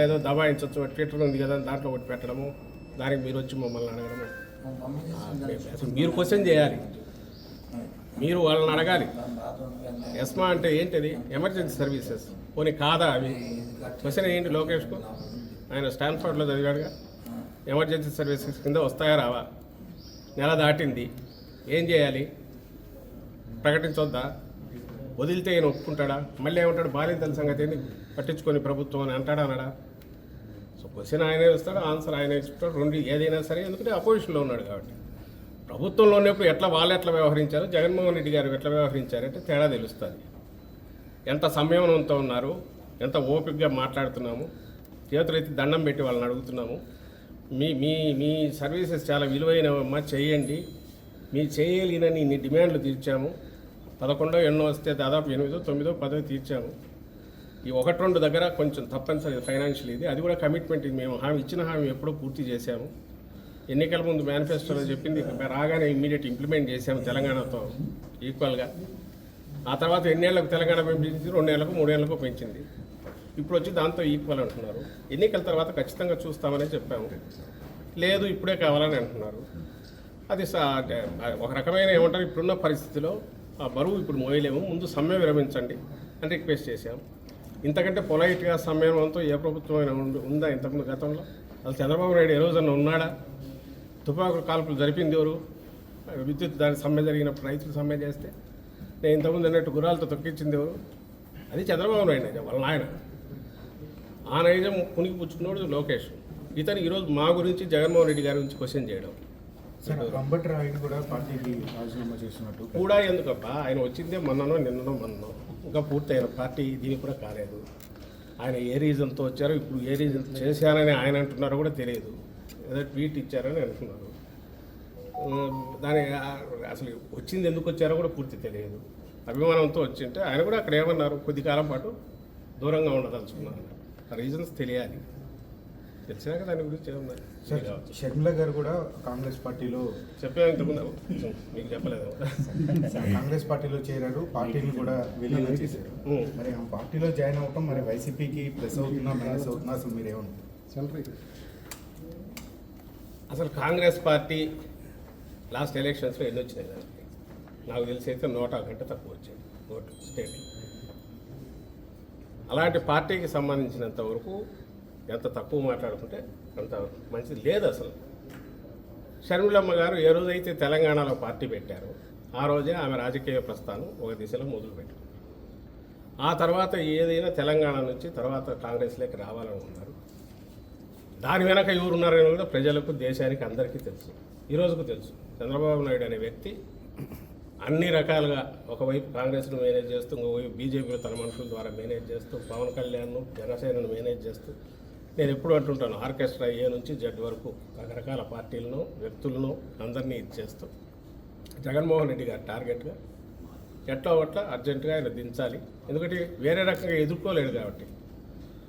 ఏదో దబాయించవచ్చు ట్విట్టర్ ఉంది కదా దాంట్లో ఒకటి పెట్టడము. దానికి మీరు వచ్చి మమ్మల్ని అడగడము. అసలు మీరు క్వశ్చన్ చేయాలి. మీరు వాళ్ళని అడగాలి. ఎస్మా అంటే ఏంటిది? Emergency services. పోనీ కాదా అవి? క్వశ్చన్ ఏంటి లోకేష్కు? ఆయన స్టాన్ఫర్డ్లో చదివాడుగా. ఎమర్జెన్సీ సర్వీసెస్ కింద వస్తాయా రావా? నెల దాటింది. ఏం చేయాలి? ప్రకటించొద్దా? వదిలితే ఈయన ఒప్పుకుంటాడా? మళ్ళీ ఏమంటాడు? బాలింతల సంగతి ఏంటి పట్టించుకొని ప్రభుత్వం అని అంటాడా అనడా సో క్వశ్చన్ ఆయనే ఇస్తాడు ఆన్సర్ ఆయనే ఇస్తాడు రెండు ఏదైనా సరే ఎందుకంటే అపోజిషన్లో ఉన్నాడు కాబట్టి. ప్రభుత్వంలో ఉన్నప్పుడు ఎట్లా వాళ్ళు ఎట్లా వ్యవహరించారు? జగన్మోహన్ రెడ్డి గారు ఎట్లా వ్యవహరించారంటే తేడా తెలుస్తుంది. ఎంత సంయమనంతో ఉన్నారు ఎంత ఓపికగా మాట్లాడుతున్నాము చేతులైతే దండం పెట్టి వాళ్ళని అడుగుతున్నాము మీ మీ మీ సర్వీసెస్ చాలా విలువైనవమ్మా చేయండి. మీ చేయలేనని ఇన్ని డిమాండ్లు తీర్చాము. పదకొండో ఎన్నో వస్తే దాదాపు ఎనిమిదో తొమ్మిదో పదో తీర్చాము. ఈ ఒకటి రెండు దగ్గర కొంచెం తప్పనిసరి ఫైనాన్షియల్ ఇది. అది కూడా కమిట్మెంట్ ఇది. మేము హామీ ఇచ్చిన హామీ ఎప్పుడో పూర్తి చేశాము. ఎన్నికల ముందు మేనిఫెస్టోలో చెప్పింది రాగానే ఇమ్మీడియట్ ఇంప్లిమెంట్ చేశాము తెలంగాణతో ఈక్వల్గా ఆ తర్వాత ఎన్నేళ్ళకు తెలంగాణ పెంచింది? రెండేళ్ళకు మూడేళ్ళకు పెంచింది. ఇప్పుడు వచ్చి దాంతో ఈక్వల్ అంటున్నారు. ఎన్నికల తర్వాత ఖచ్చితంగా చూస్తామని చెప్పాము. లేదు ఇప్పుడే కావాలని అంటున్నారు. అది అంటే ఒక రకమైన ఏమంటారు ఇప్పుడున్న పరిస్థితిలో ఆ బరువు ఇప్పుడు మోయలేము. ముందు సమ్మె విరమించండి అని రిక్వెస్ట్ చేశాము. ఇంతకంటే పొలైట్గా సమ్మేళనంతో ఏ ప్రభుత్వం అయినా ఉంద- ఉందా ఇంతకుముందు గతంలో? అసలు చంద్రబాబు నాయుడు ఏ రోజన్నా ఉన్నాడా? తుపాకుల కాల్పులు జరిపింది ఎవరు? విద్యుత్ దాని సమ్మె జరిగినప్పుడు రైతులు సమ్మె చేస్తే? నేను ఇంతకుముందు అన్నట్టు గుర్రాలతో తొక్కించింది ఎవరు? అది చంద్రబాబు నాయుడు నైజం వాళ్ళ ఆయన ఆ నైజం కునికి పుచ్చుకున్నాడు లోకేష్. ఇతను ఈరోజు మా గురించి జగన్మోహన్ రెడ్డి గారి గురించి క్వశ్చన్ చేయడం. సార్ అంబటి రాయుడు కూడా పార్టీకి రాజీనామా చేసినట్టు. కూడా ఎందుకబ్బా ఆయన వచ్చిందే మొన్ననో నిన్ననో మొన్ననో. ఇంకా పూర్తయిన పార్టీ దీనికి కూడా కాలేదు. ఆయన ఏ రీజన్తో వచ్చారో ఇప్పుడు ఏ రీజన్ చేశారని ఆయన అంటున్నారో కూడా తెలియదు. ఏదో ట్వీట్ ఇచ్చారని అంటున్నారు. దాని అసలు వచ్చింది ఎందుకు వచ్చారో కూడా పూర్తి తెలియదు. అభిమానంతో వచ్చింటే ఆయన కూడా అక్కడ ఏమన్నారు? కొద్ది కాలం పాటు దూరంగా ఉండదలుచుకున్నారు. ఆ రీజన్స్ తెలియాలి. తెలిసినాక దాని గురించి ఏమన్నా షర్మిల గారు కూడా కాంగ్రెస్ పార్టీలో చెప్పాను మీకు చెప్పలేదు. కాంగ్రెస్ పార్టీలో చేరారు పార్టీని కూడా విలీనం చేశారు. మరి ఆ పార్టీలో జాయిన్ అవ్వటం మరి వైసీపీకి ప్లస్ అవుతుందా మైనస్ అవుతుందా అసలు మీరు అసలు కాంగ్రెస్ పార్టీ లాస్ట్ ఎలక్షన్స్లో ఎన్ని వచ్చినాయి దానికి? నాకు తెలిసి అయితే నూట గంట తక్కువ వచ్చాయి ఓటు స్టేట్లో అలాంటి పార్టీకి సంబంధించినంత వరకు ఎంత తక్కువ మాట్లాడుకుంటే అంత మంచిది లేదు అసలు. షర్మిలమ్మ గారు ఏ రోజైతే తెలంగాణలో పార్టీ పెట్టారో ఆ రోజే ఆమె రాజకీయ ప్రస్థానం ఒక దిశలో మొదలుపెట్టారు ఆ తర్వాత ఏదైనా తెలంగాణ నుంచి తర్వాత కాంగ్రెస్లోకి రావాలని ఉన్నారు. దాని వెనక ఎవరున్నారని కూడా ప్రజలకు దేశానికి అందరికీ తెలుసు. ఈ రోజుకు తెలుసు. చంద్రబాబు నాయుడు అనే వ్యక్తి అన్ని రకాలుగా ఒకవైపు కాంగ్రెస్ను మేనేజ్ చేస్తూ ఇంకోవైపు బీజేపీలో తన మనుషుల ద్వారా మేనేజ్ చేస్తూ పవన్ కళ్యాణ్ను జనసేనను మేనేజ్ చేస్తూ నేను ఎప్పుడు అంటుంటాను ఆర్కెస్ట్రా ఏ నుంచి జడ్ వరకు రకరకాల పార్టీలను వ్యక్తులను అందరినీ ఇచ్చేస్తూ. జగన్మోహన్ రెడ్డి గారు టార్గెట్గా ఎట్లా ఒట్ల అర్జెంటుగా ఆయన దించాలి. ఎందుకంటే వేరే రకంగా ఎదుర్కోలేడు కాబట్టి.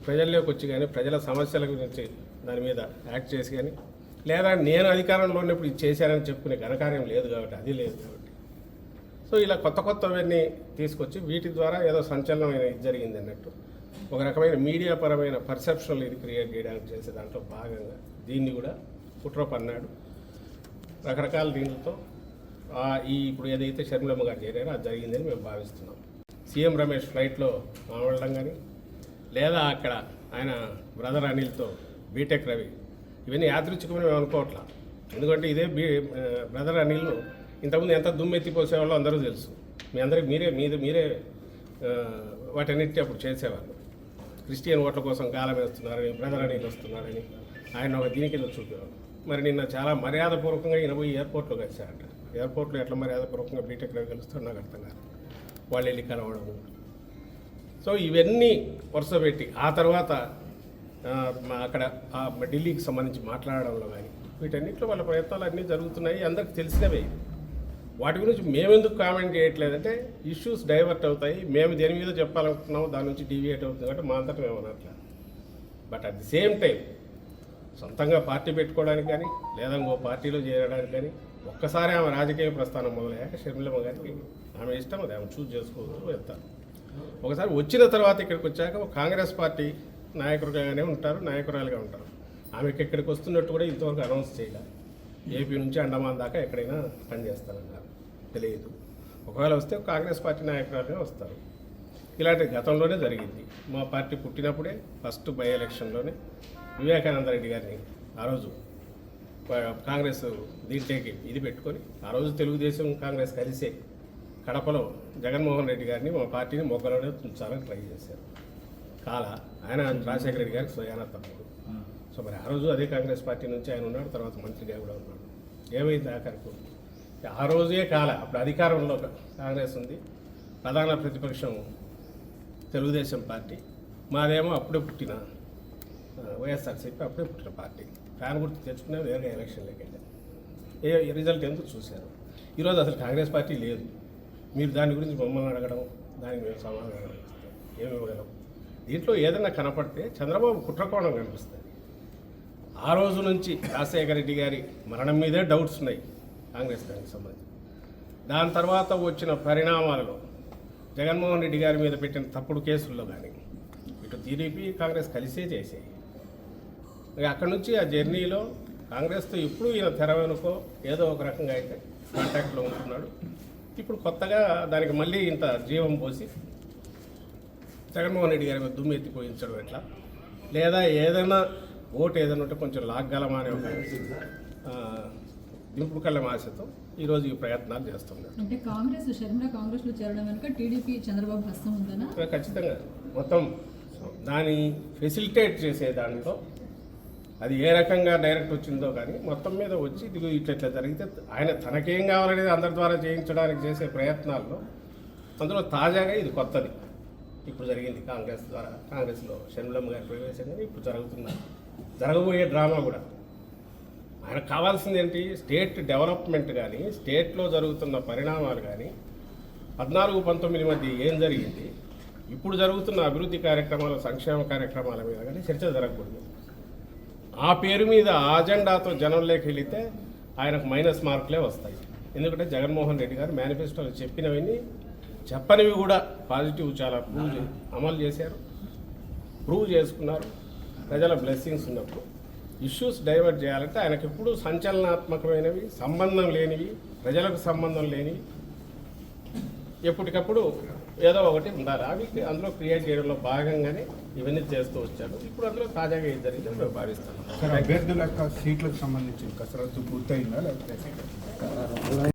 ప్రజల్లోకి వచ్చి కానీ ప్రజల సమస్యల గురించి దాని మీద యాక్ట్ చేసి కానీ లేదా నేను అధికారంలో ఉన్నప్పుడు ఇది చేశానని చెప్పుకునే ఘనకార్యం లేదు కాబట్టి అది లేదు కాబట్టి. సో ఇలా కొత్త కొత్తవన్నీ తీసుకొచ్చి వీటి ద్వారా ఏదో సంచలనమైన ఇది జరిగింది అన్నట్టు. ఒక రకమైన మీడియా పరమైన పర్సెప్షన్ ఇది క్రియేట్ చేయడానికి చేసే దాంట్లో భాగంగా దీన్ని కూడా కుట్ర పన్నాడు. రకరకాల దీనితో ఈ ఇప్పుడు ఏదైతే షర్మిలమ్మ గారు చేరారో అది జరిగిందని మేము భావిస్తున్నాం. సీఎం రమేష్ ఫ్లైట్లో వెళ్ళడం కానీ లేదా అక్కడ ఆయన బ్రదర్ అనిల్తో బీటెక్ రవి ఇవన్నీ యాదృచ్ఛికమని మేము అనుకోవట్లా. ఎందుకంటే ఇదే బీ బ్రదర్ అనిల్ను ఇంతకుముందు ఎంత దుమ్మెత్తిపోసేవాళ్ళో అందరూ తెలుసు. మీ అందరికి మీరే మీద మీరే వాటన్నిటి అప్పుడు చేసేవాళ్ళు. క్రిస్టియన్ ఓట్ల కోసం గాలం వేస్తున్నారని బ్రదర్ అని వస్తున్నారని ఆయన ఒక దీని కింద చూపేవారు మరి నిన్న చాలా మర్యాదపూర్వకంగా ఈయన పోయి ఎయిర్పోర్ట్లో కలిశారట. ఎయిర్పోర్ట్లో ఎట్లా మర్యాదపూర్వకంగా బీటెక్ కలుస్తాడు నాకు అర్థం కాదు. వాళ్ళు వెళ్ళి కలవడము సో ఇవన్నీ వరుస పెట్టి ఆ తర్వాత మా అక్కడ ఢిల్లీకి సంబంధించి మాట్లాడడంలో కానీ వీటన్నిటిలో వాళ్ళ ప్రయత్నాలు అన్నీ జరుగుతున్నాయి. అందరికి తెలిసినవే. వాటి గురించి మేమెందుకు కామెంట్ చేయట్లేదంటే ఇష్యూస్ డైవర్ట్ అవుతాయి. మేము దేని మీద చెప్పాలనుకుంటున్నాము దాని నుంచి డీవియేట్ అవుతుంది కాబట్టి మా అంతటా మేము అనట్లేదు but at the same time సొంతంగా పార్టీ పెట్టుకోవడానికి కానీ లేదా ఇంకో పార్టీలో చేరడానికి కానీ ఒక్కసారి ఆమె రాజకీయ ప్రస్థానం మొదలయ్యాక షర్మిలమ్మ గారికి ఆమె ఇష్టం అది. ఆమె చూస్ చేసుకోవచ్చు వెళ్తారు. ఒకసారి వచ్చిన తర్వాత ఇక్కడికి వచ్చాక ఒక కాంగ్రెస్ పార్టీ నాయకులుగానే ఉంటారు నాయకురాలుగా ఉంటారు. ఆమెకి ఇక్కడికి వస్తున్నట్టు కూడా ఇంతవరకు అనౌన్స్ చేయలేదు. ఏపీ నుంచి అండమాన్ దాకా ఎక్కడైనా పనిచేస్తానన్నారు తెలియదు. ఒకవేళ వస్తే కాంగ్రెస్ పార్టీ నాయకురాలుగా వస్తారు. ఇలాంటి గతంలోనే జరిగింది. మా పార్టీ పుట్టినప్పుడే ఫస్ట్ బై ఎలక్షన్లోనే వివేకానంద రెడ్డి గారిని ఆ రోజు కాంగ్రెస్ దీంట్లోకి ఇది పెట్టుకొని ఆ రోజు తెలుగుదేశం కాంగ్రెస్ కలిసే కడపలో జగన్మోహన్ రెడ్డి గారిని మా పార్టీని మొగ్గలోనే ఉంచాలని ట్రై చేశారు. కాల ఆయన రాజశేఖర రెడ్డి గారికి స్వయాన తమ్ముడు. సో మరి ఆ రోజు అదే కాంగ్రెస్ పార్టీ నుంచి ఆయన ఉన్నాడు తర్వాత మంత్రిగా కూడా ఉన్నాడు ఏమైంది ఆఖరికి ఆ రోజే కాల అప్పుడు అధికారంలో కాంగ్రెస్ ఉంది ప్రధాన ప్రతిపక్షం తెలుగుదేశం పార్టీ. మాదేమో అప్పుడే పుట్టిన వైఎస్ఆర్సీపీ అప్పుడే పుట్టిన పార్టీ. ఫ్యాన్ గుర్తు తెచ్చుకునే వేరే ఎలక్షన్లోకి వెళ్ళాను ఏ రిజల్ట్ ఎందుకు చూశారు? ఈరోజు అసలు కాంగ్రెస్ పార్టీ లేదు. మీరు దాని గురించి మమ్మల్ని అడగడం దానికి మేము సమాధానం ఇస్తాం. ఏమి ఇవ్వగలం? దీంట్లో ఏదైనా కనపడితే చంద్రబాబు కుట్రకోణం కనిపిస్తుంది ఆ రోజు నుంచి రాజశేఖర రెడ్డి గారి మరణం మీదే డౌట్స్ ఉన్నాయి కాంగ్రెస్ దానికి సంబంధించి. దాని తర్వాత వచ్చిన పరిణామాలలో జగన్మోహన్ రెడ్డి గారి మీద పెట్టిన తప్పుడు కేసుల్లో కానీ ఇటు టీడీపీ కాంగ్రెస్ కలిసే చేసాయి ఇక అక్కడి నుంచి ఆ జర్నీలో కాంగ్రెస్తో ఇప్పుడు ఈయన తెర వెనుకో ఏదో ఒక రకంగా అయితే కాంటాక్ట్లో ఉంటున్నాడు. ఇప్పుడు కొత్తగా దానికి మళ్ళీ ఇంత జీవం పోసి జగన్మోహన్ రెడ్డి గారి మీద దుమ్ము ఎట్లా? లేదా ఏదైనా ఓటు ఏదైనా ఉంటే కొంచెం లాగ్గలమా అనే ఒక దింపుడు కళ్ళ ఆశతో ఈరోజు ఈ ప్రయత్నాలు చేస్తున్నారు. అంటే కాంగ్రెస్ షర్మిల కాంగ్రెస్లో చేరడం వెనుక టీడీపీ చంద్రబాబు హస్తం ఉందనా? ఇంకా ఖచ్చితంగా. మొత్తం దాన్ని ఫెసిలిటేట్ చేసే దాంట్లో అది ఏ రకంగా డైరెక్ట్ వచ్చిందో కానీ మొత్తం మీద వచ్చి ఇదిగో ఇట్లా జరిగితే ఆయన తనకేం కావాలనేది అందరి ద్వారా చేయించడానికి చేసే ప్రయత్నాల్లో అందులో తాజాగా ఇది కొత్తది. ఇప్పుడు జరిగింది కాంగ్రెస్ ద్వారా కాంగ్రెస్లో షణ్ములమ్మ గారి ప్రవేశం కానీ ఇప్పుడు జరుగుతున్న జరగబోయే డ్రామా కూడా. ఆయనకు కావాల్సింది ఏంటి? స్టేట్ డెవలప్మెంట్ కానీ స్టేట్లో జరుగుతున్న పరిణామాలు కానీ పద్నాలుగు పంతొమ్మిది మధ్య ఏం జరిగింది? ఇప్పుడు జరుగుతున్న అభివృద్ధి కార్యక్రమాల సంక్షేమ కార్యక్రమాల మీద కానీ చర్చ జరగకూడదు. ఆ పేరు మీద అజెండాతో జనంలోకి వెళితే ఆయనకు మైనస్ మార్కులే వస్తాయి. ఎందుకంటే జగన్మోహన్ రెడ్డి గారు మేనిఫెస్టోలో చెప్పినవన్నీ చెప్పనివి కూడా పాజిటివ్ చాలా ప్రూవ్ అమలు చేశారు. ప్రూవ్ చేసుకున్నారు. ప్రజల బ్లెస్సింగ్స్ ఉన్నప్పుడు ఇష్యూస్ డైవర్ట్ చేయాలంటే ఆయనకు ఎప్పుడు సంచలనాత్మకమైనవి సంబంధం లేనివి ప్రజలకు సంబంధం లేనివి ఎప్పటికప్పుడు ఏదో ఒకటి ఉండాలి. అవి అందులో క్రియేట్ చేయడంలో భాగంగానే ఇవన్నీ చేస్తూ వచ్చారు. ఇప్పుడు అందులో తాజాగా ఏం జరిగిందో మేము భావిస్తాం అభ్యర్థుల యొక్క సీట్లకు సంబంధించి కసరత్తు పూర్తయిందా లేకపోతే?